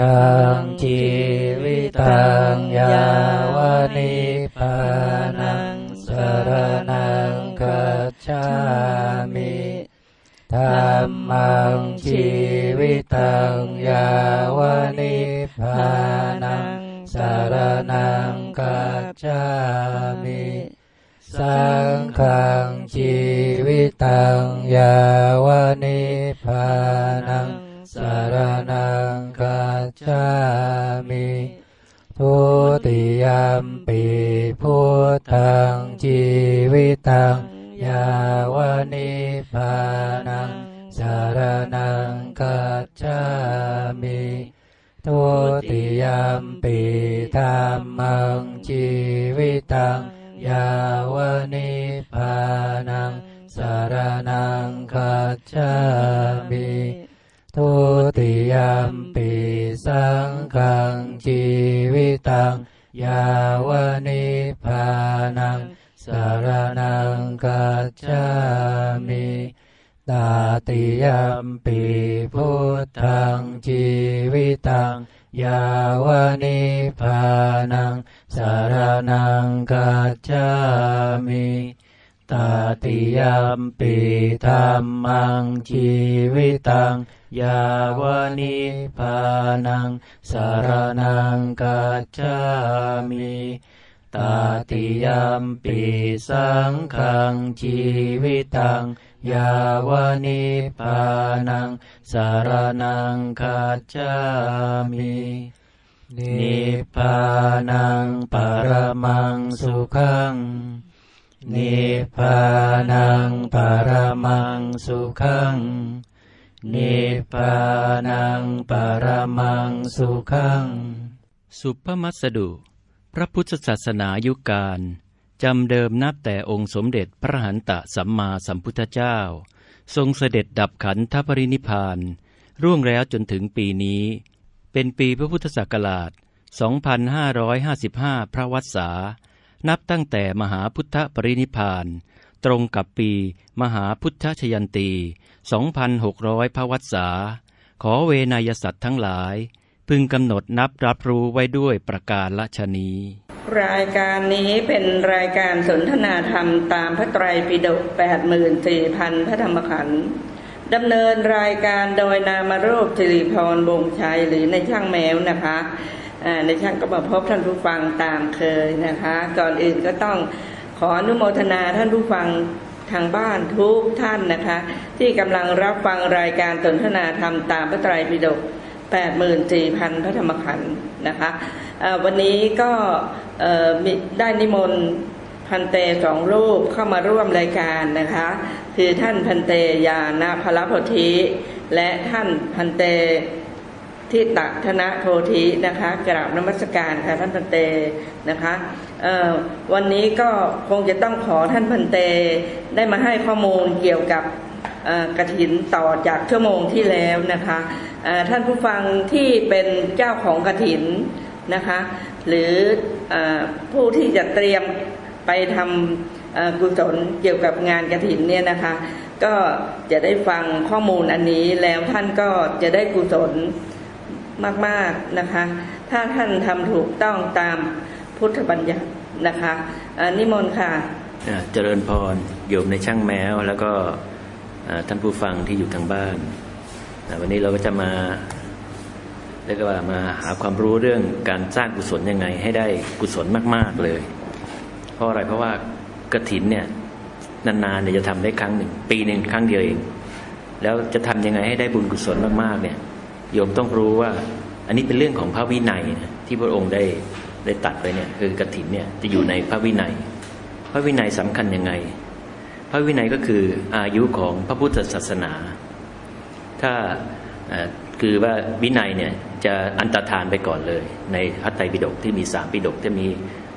ตังชีวิตังยาวนิพพานังสรนังคัจฉามิธรรมังชีวิตังยาวนิพพานังสรนังคัจฉามิสังฆังชีวิตังยาวนิพพานังสารนังกั จามิทุติยมปีพุทธังชีวิตังยาวนิพพานังสารนังกัจฉามิทุติยมปีธรรมังชีวิตังยาวนิพพานังสารนังคัจฉามิทุติยมปี สังฆังชีวิตังยาวนิพพานังสารนังคัจฉามิตาติยมปีพุทธังชีวิตังยาวนิพพานังสารนังกัจจามิ ตาติยมปีธรรมังชีวิตังยาวนิพานังสารนังกัจจามิตาติยมปีสังฆังชีวิตังยาวนิพานังสารนังกัจจามินิพพานังปรมังสุขัง นิพพานังปรมังสุขัง นิพพานังปรมังสุขัง สุภมัสดุ พระพุทธศาสนายุคการจำเดิมนับแต่องค์สมเด็จพระหันตะสัมมาสัมพุทธเจ้า ทรงเสด็จดับขันธปรินิพพานร่วงแล้วจนถึงปีนี้ เป็นปีพระพุทธศักราช 2555 พระวัษา นับตั้งแต่มหาพุทธปรินิพานตรงกับปีมหาพุทธชยันตี 2,600พระวัษา ขอเวนยสัตว์ทั้งหลาย พึงกำหนดนับรับรู้ไว้ด้วยประการละชนีรายการนี้เป็นรายการสนทนาธรรมตามพระไตรปิฎก84,000 พระธรรมขันธ์ดำเนินรายการโดยนามรูปสิริพรวงชัยหรือในช่างแมวนะคะ ในช่างก็มาพบท่านผู้ฟังตามเคยนะคะ ก่อนอื่นก็ต้องขออนุโมทนาท่านผู้ฟังทางบ้านทุกท่านนะคะ ที่กำลังรับฟังรายการสนทนาธรรมตามพระไตรปิฎก84,000 พระธรรมขันธ์นะคะวันนี้ก็ได้นิมนต์พันเตสองรูปเข้ามาร่วมรายการนะคะ คือท่านพันเตยานาพลพธิและท่านพันเต ทิตะธนะโพธินะคะกราบนมัสการค่ะท่านพันเตนะคะวันนี้ก็คงจะต้องขอท่านพันเตได้มาให้ข้อมูลเกี่ยวกับกระถินต่อจากชั่วโมงที่แล้วนะคะท่านผู้ฟังที่เป็นเจ้าของกระถินนะคะหรืออผู้ที่จะเตรียมไปทำกุศลเกี่ยวกับงานกระถินเนี่ยนะคะก็จะได้ฟังข้อมูลอันนี้แล้วท่านก็จะได้กุศล มาก ๆนะคะ ถ้าท่านทำถูกต้องตามพุทธบัญญัตินะคะนิมนต์ค่ะเจริญพรโยมในช่างแมว แล้วก็ท่านผู้ฟังที่อยู่ทางบ้าน วันนี้เราก็จะมาเรียกว่ามาหาความรู้เรื่องการสร้างกุศลยังไง ให้ได้กุศลมาก ๆเลย เพราะอะไรเพราะว่ากระถินเนี่ยนานๆเนี่ยจะทำได้ครั้งหนึ่ง ปีหนึ่งครั้งเดียวเอง แล้วจะทำยังไงให้ได้บุญกุศลมากๆเนี่ย โยมต้องรู้ว่า อันนี้เป็นเรื่องของพระวินัยนะที่พระองค์ได้ได้ตัดไว้เนี่ย คือกระถินเนี่ยจะอยู่ในพระวินัย พระวินัยสำคัญยังไง พระวินัยก็คืออายุของพระพุทธศาสนา ถ้าคือว่าวินัยเนี่ยจะอันตรธานไปก่อนเลย ในพระไตรปิฎกที่มีสามปิฎกจะมี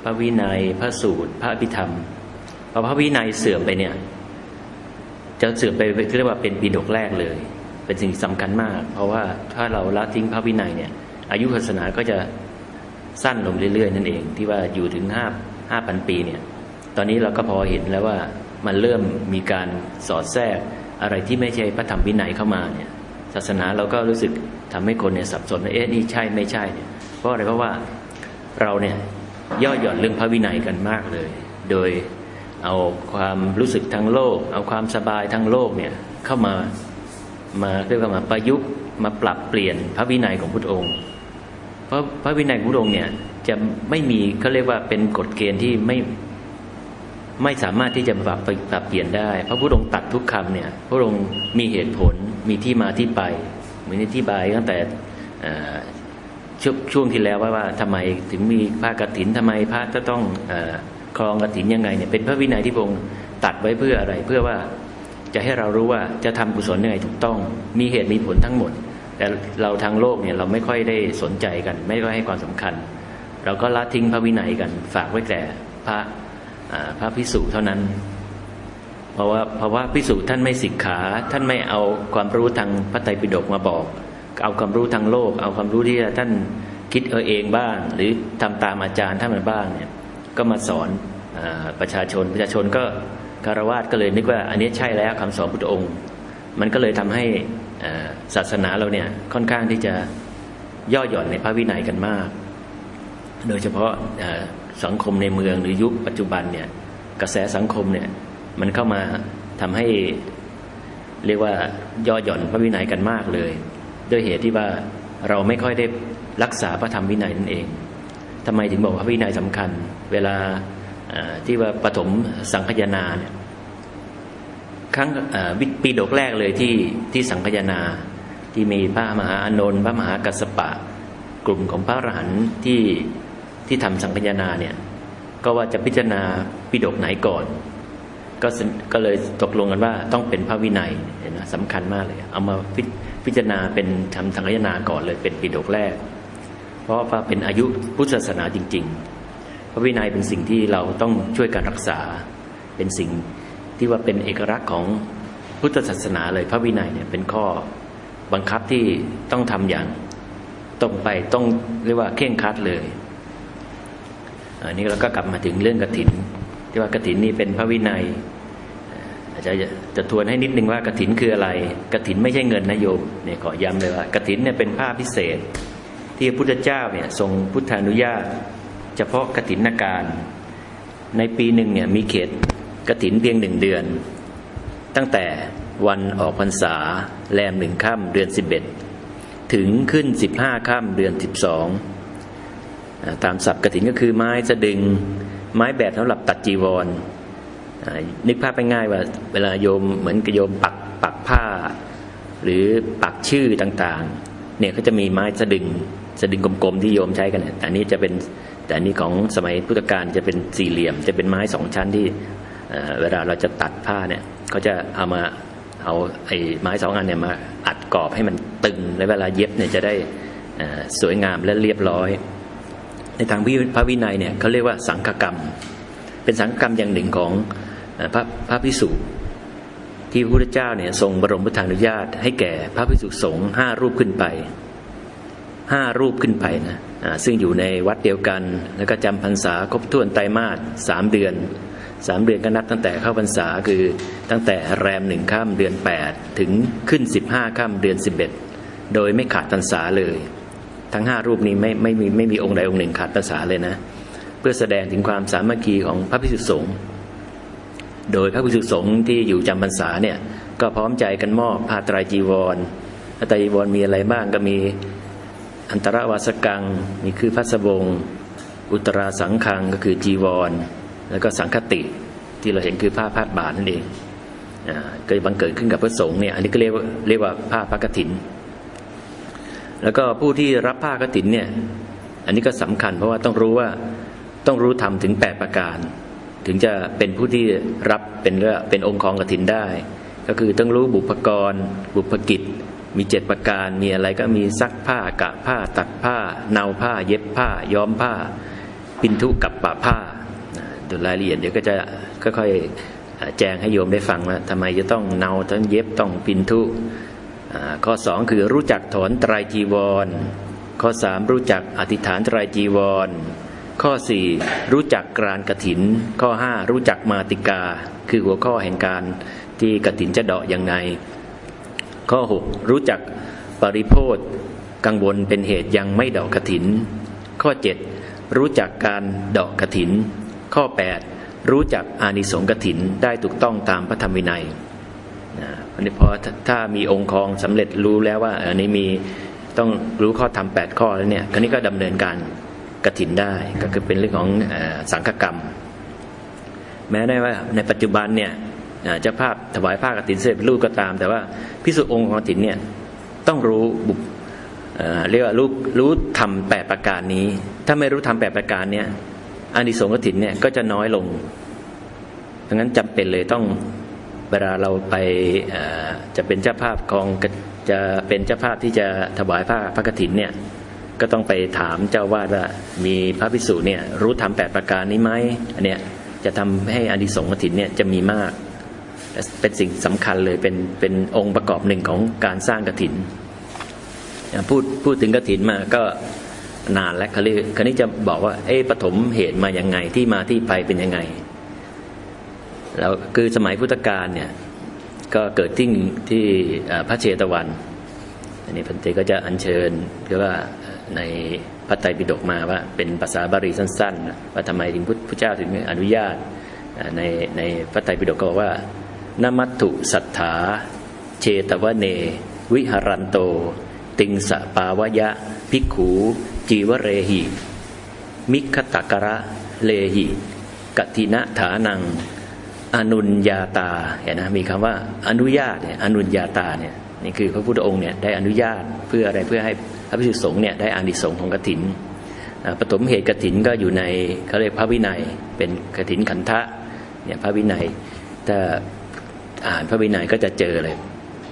พระวินัยพระสูตร พระอภิธรรมพอพระวินัยเสื่อมไปเนี่ยจะเสื่อมไปเรียกว่าเป็นปิฎกแรกเลย เป็นสิ่งสำคัญมาก เพราะว่าถ้าเราละทิ้งพระวินัยเนี่ย อายุศาสนาก็จะสั้นลงเรื่อยๆนั่นเอง ที่ว่าอยู่ถึงห้าห้าพันปีเนี่ย ตอนนี้เราก็พอเห็นแล้วว่ามันเริ่มมีการสอดแทรกอะไรที่ไม่ใช่พระธรรมวินัยเข้ามาเนี่ยศาสนาเราก็รู้สึกทำให้คนเนี่ยสับสนว่าเอ๊ะนี่ใช่ไม่ใช่เนี่ยเพราะอะไรเพราะว่าเราเนี่ยย่อหย่อนเรื่องพระวินัยกันมากเลย โดยเอาความรู้สึกทางโลก เอาความสบายทางโลกเนี่ยเข้ามา มาเรียกว่ามาประยุกต์มาปรับเปลี่ยนพระวินัยของพุทธองค์ เพราะพระวินัยของพระองค์เนี่ยจะไม่มีเขาเรียกว่าเป็นกฎเกณฑ์ที่ไม่ไม่สามารถที่จะปรับปรับเปลี่ยนได้ เพราะพระองค์ตัดทุกคำเนี่ยพระองค์มีเหตุผลมีที่มาที่ไปเหมือนที่บายตั้งแต่ช่วงช่วงที่แล้วว่าว่าทำไมถึงมีผ้ากฐินทำไมพระจะต้องออครองกฐินยังไงเนี่ยเป็นพระวินัยที่พระองค์ตัดไว้เพื่ออะไรเพื่อว่า จะให้เรารู้ว่าจะทำกุศลยังไงถูกต้อง มีเหตุมีผลทั้งหมด แต่เราทางโลกเนี่ยเราไม่ค่อยได้สนใจกัน ไม่ค่อยให้ความสำคัญ เราก็ละทิ้งพระวินัยกันฝากไว้แต่พระพระพิสุเท่านั้น เพราะว่าเพราะว่าพิสุท่านไม่สิกขาท่านไม่เอาความรู้ทางพระไตรปิฎกมาบอก เอาความรู้ทางโลก เอาความรู้ที่ท่านคิดเออเองบ้าง หรือทำตามอาจารย์ท่านบ้างเนี่ยก็มาสอนอประชาชนประชาชนก็ คารวาสก็เลยนึกว่าอันนี้ใช่แล้วคำสอนพุทธองค์ มันก็เลยทำให้ศาสนาเราเนี่ยค่อนข้างที่จะย่อหย่อนในพระวินัยกันมาก โดยเฉพาะสังคมในเมืองหรือยุคปัจจุบันเนี่ยกระแสสังคมเนี่ยมันเข้ามาทำให้เรียกว่าย่อหย่อนพระวินัยกันมากเลย ด้วยเหตุที่ว่าเราไม่ค่อยได้รักษาพระธรรมวินัยนั่นเองทำไมถึงบอกว่าพระวินัยสำคัญ เวลา ที่ว่าปฐมสังคายนาเนี่ยครั้งปีดกแรกเลยที่ที่สังคายนาที่มีพระมหาอานนท์พระมหากัสปะ กลุ่มของพระอรหันต์ที่ที่ทำสังคายนาเนี่ยก็ว่าจะพิจารณาปิฎกไหนก่อน ก็ก็เลยตกลงกันว่าต้องเป็นพระวินัยเห็นไหมสำคัญมากเลย เอามาพิพจารณาเป็นทำสังคายนาก่อนเลยเป็นปิฎกแรก เพราะว่าเป็นอายุพุทธศาสนาจริง ๆ ระวินัยเป็นสิ่งที่เราต้องช่วยกันรักษา เป็นสิ่งที่ว่าเป็นเอกลักษณ์ของพุทธศาสนาเลยพระวินัยเนี่ยเป็นข้อบังคับที่ต้องทำอย่างตรงไปต้องเรียกว่าเข่งครัดเลยอันนี้เราก็กลับมาถึงเรื่องกระถิน ที่ว่ากระถินนี่เป็นพระวินัยอาจจะจะทวนให้นิดนึงว่ากระถินคืออะไรกระถินไม่ใช่เงินนะโยมเนี่ยขอย้ำเลยว่ากระถินเนี่ยเป็นผ้าพิเศษ ที่พระพุทธเจ้าเนี่ยทรงพุทธานุญาต เฉพาะกถินการ ในปีหนึ่งเนี่ยมีเขตกถินเพียงหนึ่งเดือน ตั้งแต่วันออกพรรษาแรมหนึ่งค่ำเดือนสิบเอ็ดถึงขึ้นสิบห้าค่ำเดือนสิบสองตามศัพท์กฐินก็คือไม้สะดึงไม้แบบสำหรับตัดจีวรนึกภาพไปง่ายว่าเวลาโยมเหมือนกับโยมปักปักผ้า หรือปักชื่อต่างๆ เนี่ยก็จะมีไม้สะดึง สะดึงกลมๆที่โยมใช้กันเนี่ยแต่อันนี้จะเป็นแต่อันนี้ของสมัยพุทธกาลจะเป็นสี่เหลี่ยม จะเป็นไม้สองชั้นที่เวลาเราจะตัดผ้าเนี่ยเขาจะเอามาเอาไอ้ไม้สองอันเนี่ยมาอัดกรอบให้มันตึงและเวลาเย็บเนี่ยจะได้สวยงามและเรียบร้อย ในทางพระวินัยเนี่ยเขาเรียกว่าสังฆกรรม เป็นสังฆกรรมอย่างหนึ่งของพระพระพิสุที่พระพุทธเจ้าเนี่ยทรงบรมพุทธานุญาตให้แก่พระพิสุสงฆ์ห้ารูปขึ้นไป ห้ารูปขึ้นไปนะซึ่งอยู่ในวัดเดียวกัน แล้วก็จำพรรษาครบถ้วนไตรมาสสามเดือนสามเดือนก็นับตั้งแต่เข้าพรรษาคือตั้งแต่แรมหนึ่งข้ามเดือนแปดถึงขึ้นสิบห้าข้ามเดือนสิบเอ็ดโดยไม่ขาดพรรษาเลย ทั้งห้ารูปนี้ไม่ไม่มีไม่มีองค์ใดองค์หนึ่งขาดภาษาเลยนะ เพื่อแสดงถึงความสามัคคีของพระภิกษุสงฆ์โดยพระภิกษุสงฆ์ที่อยู่จำพรรษาเนี่ยก็พร้อมใจกันมอบผ้าไตรจีวรผ้าไตรจีวรมีอะไรบ้างก็มี อันตรวาสกังมีคือพัสบง อุตราสังคังก็คือจีวร แล้วก็สังคติที่เราเห็นคือผ้าพาดบาทนั่นเองก็บังเกิดขึ้นกับพระสงฆ์เนี่ยอันนี้ก็เรียกว่าเรียกว่าผ้าพระกฐิน แล้วก็ผู้ที่รับผ้ากฐินเนี่ยอันนี้ก็สำคัญเพราะว่าต้องรู้ว่าต้องรู้ธรรมถึง 8 ประการ ถึงจะเป็นผู้ที่รับเป็นเรื่อเป็นองค์ของกฐินได้ ก็คือต้องรู้บุพกร บุพกิจ มีเจ็ดประการมีอะไรก็มีซักผ้ากะผ้าตัดผ้าเนาผ้า เย็บผ้า ย้อมผ้า ปินทุกับปะผ้าดยรายละเอียดเดี๋ยวก็จะค่อยๆแจ้งให้โยมได้ฟังว่าทำไมจะต้องเนาต้องเย็บต้องปินทุข้อสองคือรู้จักถอนไตรจีวร ข้อสามรู้จักอธิษฐานไตรจีวร ข้อสี่รู้จักกรานกถิน ข้อห้ารู้จักมาติกา คือหัวข้อแห่งการที่กถินจะเดาะยังไง ข้อ 6 รู้จักปริโพธกังวลเป็นเหตุยังไม่ดอกกระถิน ข้อ 7 รู้จักการดอกกระถิน ข้อ 8 รู้จักอานิสงส์กระถินได้ถูกต้องตามพระธรรมวินัยนะอันนี้พอถ้ามีองค์ครองสำเร็จรู้แล้วว่าอันนี้มีต้องรู้ข้อธรรมแปดข้อแล้วเนี่ยคราวนี้ก็ดำเนินการกระถินได้ก็คือเป็นเรื่องของอสังฆกรรม แม้ได้ว่าในปัจจุบันเนี่ย เจ้าภาพถวายผ้ากฐินเสร็จเป็นรูปก็ตาม แต่ว่าพิสุองค์ของกฐินเนี่ยต้องรู้บุคเรียกว่ารู้รู้ทำแปดประการนี้ ถ้าไม่รู้ทำแปดประการเนี่ยอานิสงส์กฐินเนี่ยก็จะน้อยลงดังนั้นจำเป็นเลยต้องเวลาเราไปจะเป็นเจ้าภาพของจะเป็นเจ้าภาพที่จะถวายผ้าพระกฐินเนี่ยก็ต้องไปถามเจ้าวาดว่ามีพระภิกษุเนี่ยรู้ทำแปดประการนี้ไหมอันเนี้ยจะทำให้อานิสงส์กฐินเนี่ยจะมีมาก เป็นสิ่งสำคัญเลยเป็นเป็นองค์ประกอบหนึ่งของการสร้างกฐินอะพูดพูดถึงกฐินมาก็นานแล้วคราวนี้คราวนี้จะบอกว่าเอ๊ะปฐมเหตุมายังไงที่มาที่ไปเป็นยังไง แล้วคือสมัยพุทธกาลเนี่ยก็เกิดที่ที่พระเชตวันอันนี้พันเตก็จะอัญเชิญเรียกว่าในพระไตรปิฎกมาว่าเป็นภาษาบาลีสั้นๆนะว่าทำไมถึงพุทธเจ้าถึงอนุญาตในในพระไตรปิฎกก็บอกว่า นมัตถุสัทธาเชตวเน วิหารันโต ติงสปาวยะภิกขู จีวเรหิ มิคตกระเลหิ กตินะฐานัง อนุญญาตาเห็นนะมีคำว่าอนุญาตเนี่ยอนุญญาตาเนี่ยนี่คือพระพุทธองค์เนี่ยได้อนุญาตเพื่ออะไรเพื่อให้พระภิกษุสงฆ์เนี่ยได้อานิสงส์ของกฐินอ่าปฐมเหตุกฐินก็อยู่ในเขาเรียกพระวินัยเป็นกฐินขันธะเนี่ยพระวินัยถ้า อ่านพระวินัยก็จะเจอเลย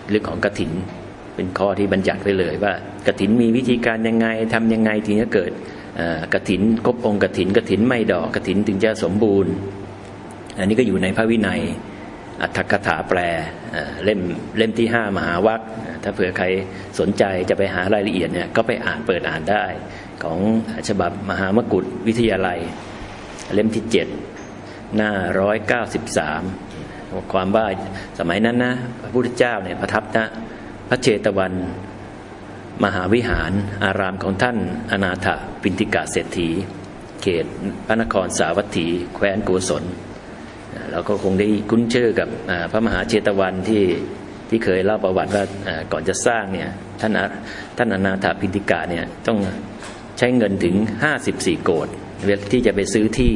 เรื่องของกถิน เป็นข้อที่บัญญัติไปเลยว่ากถินมีวิธีการยังไงทำยังไงถึงจะเกิดกถินครบองค์กถินกถินไม่ดอกกถินถึงจะสมบูรณ์ อันนี้ก็อยู่ในพระวินัยอัตถกถาแปลเล่มเล่มที่ 5 มหาวัคถ้าเผื่อใครสนใจจะไปหารายละเอียดเนี่ยก็ไปอ่านเปิดอ่านได้ ของฉบับมหามกุฏวิทยาลัย เล่มที่ 7 หน้า 193 ความว่าสมัยนั้นนะพระพุทธเจ้าเนี่ยประทับนะพระเจตวันมหาวิหารอารามของท่านอนาถปินติกาเศรษฐี เขตพระนครสาวัตถี แคว้นโกศลเราก็คงได้คุ้นชื่อกับพระมหาเชตวันที่ที่เคยเล่าประวัติว่าก่อนจะสร้างเนี่ยท่านท่านอนาถปินติกาเนี่ยต้องใช้เงินถึง 54 โกดที่จะไปซื้อที่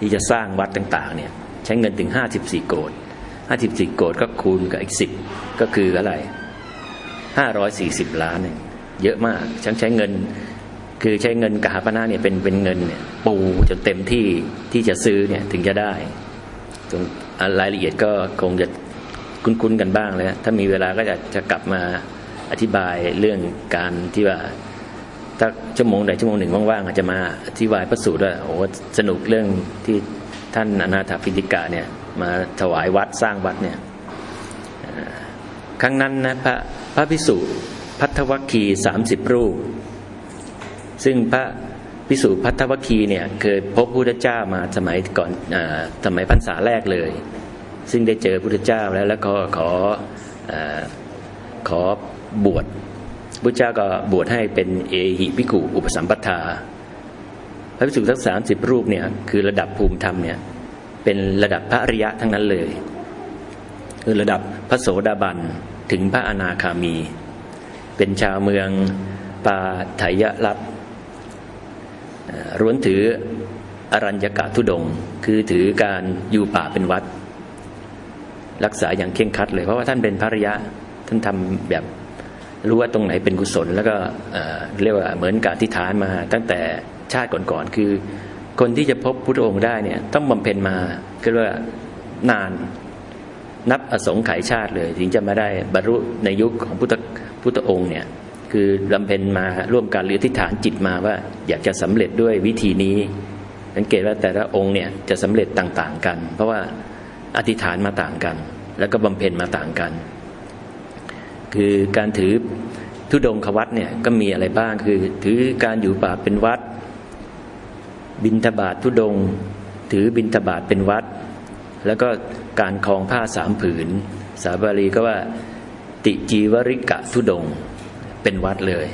ที่จะสร้างวัดต่าง ๆ เนี่ย ช้เงินถึง 54 โกด54 โกดก็คูณกับอีก 10 ก็คืออะไร 540 ล้านเนี่ยเยอะมากฉันใช้เงิน คือใช้เงินกหาปณะเนี่ยเป็นเป็นเงินเนี่ยปูจนเต็มที่ที่จะซื้อเนี่ยถึงจะได้ตรงรายละเอียดก็คงจะคุ้นๆกันบ้างเลยถ้ามีเวลาก็จะจะกลับมาอธิบายเรื่องการที่ว่าถ้าชั่วโมงใดชั่วโมงหนึ่งว่างๆอาจจะมาอธิบายพระสูตรว่าโอ้สนุกเรื่องที่ ท่านอนาถปิฎกาเนี่ยมาถวายวัดสร้างวัดเนี่ยครั้งนั้นนะพระพระพิสุพัทธวัคคีสามสิบรูป ซึ่งพระพิสุพัทธวัคคีเนี่ยเคยพบพุทธเจ้ามาสมัยก่อนอสมัยพรรษาแรกเลย ซึ่งได้เจอพุทธเจ้าแล้วแล้วก็ขออขอบวชพุทธเจ้าก็บวชให้เป็นเอหิภิกุอุปสัมปทา ระพิสุทั้งสามสิบรูปเนี่ยคือระดับภูมิธรรมเนี่ยเป็นระดับพระอริยะทั้งนั้นเลย คือระดับพระโสดาบันถึงพระอนาคามี เป็นชาวเมืองปาไถยรัตร้วนถืออรัญญกะทุดง คือถือการอยู่ป่าเป็นวัด รักษาอย่างเคร่งครัดเลยเพราะว่าท่านเป็นพระอริยะท่านทำแบบรู้ว่าตรงไหนเป็นกุศล แล้วก็เรียกว่าเหมือนกับที่ฐานมาตั้งแต่ ชาติก่อนๆคือ คนที่จะพบพุทธองค์ได้เนี่ย ต้องบำเพ็ญมาก็เรียกว่านานนับอสงไขยชาติเลย ถึงจะมาได้บรรลุในยุคของพุทธพุทธองค์เนี่ย คือบำเพ็ญมาร่วมกันหรืออธิษฐานจิตมาว่า อยากจะสำเร็จด้วยวิธีนี้ สังเกตว่าแต่ละองค์เนี่ยจะสำเร็จต่างๆกัน เพราะว่าอธิษฐานมาต่างกัน แล้วก็บำเพ็ญมาต่างกัน คือการถือทุดงควัตเนี่ยก็มีอะไรบ้างคือ ถือการอยู่ป่าเป็นวัด บินทบาททุดง ถือบินทบาทเป็นวัด แล้วก็การคลองผ้าสามผืน สาบาลีก็ว่าติจีวริกะทุดง เป็นวัดเลย